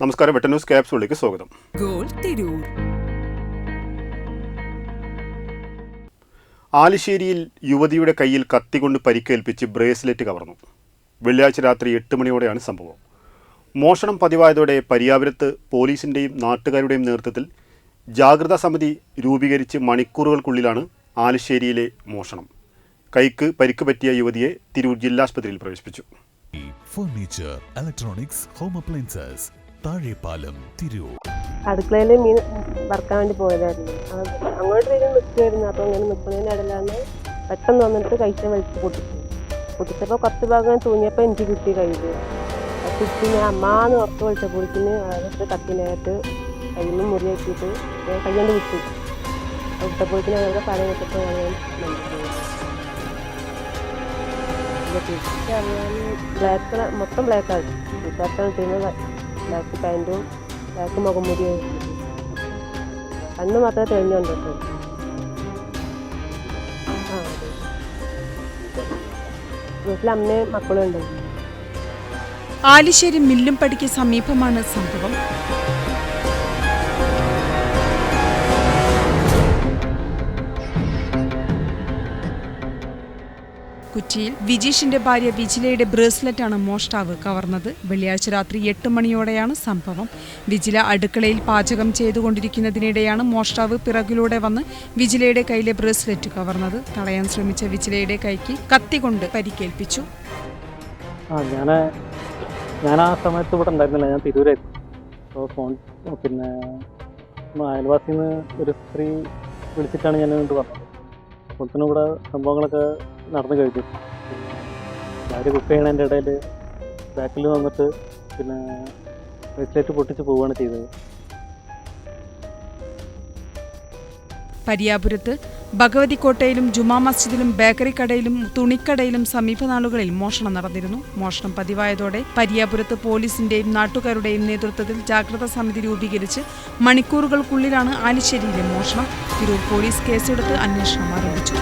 നമസ്കാരം വെട്ട ന്യൂസ് ക്യാപ്സുകളിലേക്ക് സ്വാഗതം. ഗോൾ തിരൂർ. ആലിശ്ശേരിയിൽ യുവതിയുടെ കയ്യിൽ കത്തികൊണ്ട് പരിക്കേൽപ്പിച്ച് ബ്രേസ്ലെറ്റ് കവർന്നു. വെള്ളിയാഴ്ച രാത്രി എട്ട് മണിയോടെയാണ് സംഭവം. മോഷണം പതിവായതോടെ പരിയാപുരത്ത് പോലീസിന്റെയും നാട്ടുകാരുടെയും നേതൃത്വത്തിൽ ജാഗ്രതാ സമിതി രൂപീകരിച്ച് മണിക്കൂറുകൾക്കുള്ളിലാണ് ആലിശ്ശേരിയിലെ മോഷണം. കൈക്ക് പരിക്ക് പറ്റിയ യുവതിയെ തിരൂർ ജില്ലാസ്പത്രിയിൽ പ്രവേശിപ്പിച്ചു. Furniture electronics home appliances Thazhepalam Tirur. അടുക്കളയിൽ മീൻ വറക്കാൻ വേണ്ടി പോയതായിരുന്നു. അങ്ങോട്ട് വരും നിൽക്കുമായിരുന്നു അപ്പോൾ അങ്ങനെ നിൽക്കുന്നതിന്റെ ഇടയിലാണ് പെട്ടെന്ന് വന്നിട്ട് കഴിച്ച വലിച്ച് പൊട്ടിച്ചു പൊട്ടിച്ചപ്പോൾ കുറച്ച് ഭാഗം തൂങ്ങിയപ്പോൾ എനിക്ക് കിട്ടി കയ്യിൽ. കുട്ടി അമ്മാന്ന് ഉറപ്പ് വിളിച്ചപ്പോഴേക്കിന് അതൊക്കെ കത്തിനായിട്ട് കയ്യിൽ നിന്ന് മുറി വെച്ചിട്ട് ഞാൻ കൈ കൊണ്ട് വിട്ടു. വിട്ടപ്പോഴേക്കിന് അവരുടെ പല വെച്ചപ്പോൾ ഞാൻ മനസ്സിലായി ബ്ലാക്ക് മൊത്തം ബ്ലാക്കാണ്. ടീഷർട്ടാണ് ഇട്ടിരുന്നത് ബ്ലാക്ക് പാന്റും ബ്ലാക്ക് മുഖംമുടിയും അന്ന് മാത്രമേ തെളിഞ്ഞുണ്ട് ആ. വീട്ടിൽ അമ്മയും മക്കളും ഉണ്ട് ആലിശ്ശേരി മില്ലുംപടിക്ക് സമീപമാണ് സംഭവം. കുറ്റിയിൽ വിജീഷിന്റെ ഭാര്യ വിജിലയുടെ ബ്രേസ്ലെറ്റാണ് മോഷ്ടാവ് കവർന്നത്. വെള്ളിയാഴ്ച രാത്രി എട്ട് മണിയോടെയാണ് സംഭവം. വിജില അടുക്കളയിൽ പാചകം ചെയ്തുകൊണ്ടിരിക്കുന്നതിനിടെയാണ് മോഷ്ടാവ് പിറകിലൂടെ വന്ന് വിജിലയുടെ കയ്യിലെ ബ്രേസ്ലെറ്റ് കവർന്നത്. തടയാൻ ശ്രമിച്ച വിജിലയുടെ കൈക്ക് കത്തികൊണ്ട് പരിക്കേൽപ്പിച്ചു. ഞാൻ ആ സമയത്ത് ഇവിടെ ഉണ്ടായിരുന്നില്ല. ഞാൻ തിരൂരായിരുന്നു. അപ്പോൾ ഫോൺ പിന്നെ അയൽവാസിന്ന് ഒരു സ്ത്രീ വിളിച്ചിട്ടാണ് ഞാൻ ഇങ്ങോട്ട് വന്നത്. അപ്പോഴത്തേനും ഇവിടെ സംഭവങ്ങളൊക്കെ നടന്നു കഴിഞ്ഞു. ഭാര്യ കുക്ക് ചെയ്യണതിന്റെ ഇടയിൽ ബാക്കിൽ വന്നിട്ട് പിന്നെ ബ്രേസ്ലെറ്റ് പൊട്ടിച്ച് പോവുകയാണ് ചെയ്തത്. പരിയാപുരത്ത് ഭഗവതിക്കോട്ടയിലും ജുമാ മസ്ജിദിലും ബേക്കറി കടയിലും തുണിക്കടയിലും സമീപനാളുകളിൽ മോഷണം നടന്നിരുന്നു. മോഷണം പതിവായതോടെ പരിയാപുരത്ത് പോലീസിന്റെയും നാട്ടുകാരുടെയും നേതൃത്വത്തിൽ ജാഗ്രതാ സമിതി രൂപീകരിച്ച് മണിക്കൂറുകൾക്കുള്ളിലാണ് ആലിശ്ശേരിയിലെ മോഷണം. തിരൂർ പോലീസ് കേസെടുത്ത് അന്വേഷണം ആരംഭിച്ചു.